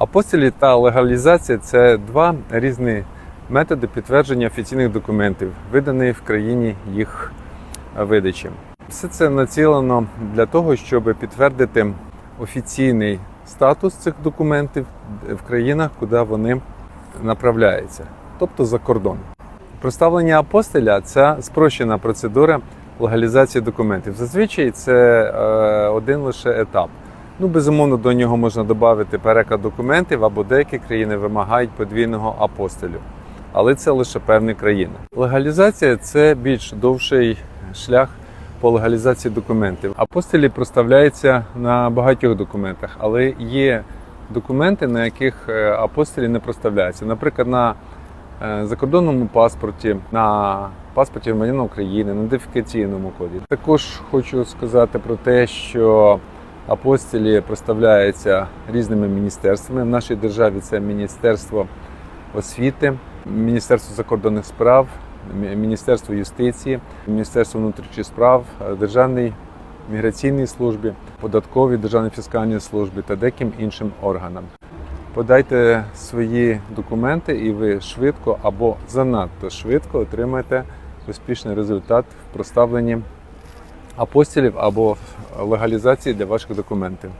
Апостилі та легалізація це два різні методи підтвердження офіційних документів, виданих в країні їх видачі. Все це націлено для того, щоб підтвердити офіційний статус цих документів в країнах, куди вони направляються, тобто за кордон. Проставлення апостиля це спрощена процедура легалізації документів. Зазвичай це е, один лише етап. Ну, безумовно, до нього можна додати переклад документів або деякі країни вимагають подвійного апостилю. Але це лише певні країни. Легалізація це більш довший шлях по легалізації документів. Апостилі проставляються на багатьох документах, але є документи, на яких е, апостилі не проставляються. Наприклад, на е, закордонному паспорті, на паспорті громадянина України, на ідентифікаційному коді. Також хочу сказати про те, що апостилі проставляються різними міністерствами. В нашій державі це Міністерство освіти, Міністерство закордонних справ, Міністерство юстиції, Міністерство внутрішніх справ, е, Державний міграційній службі, податковій державній фіскальній службі та деяким іншим органам. Подайте свої документи, і ви швидко або занадто швидко отримаєте успішний результат в проставленні апостилів або легалізації для ваших документів.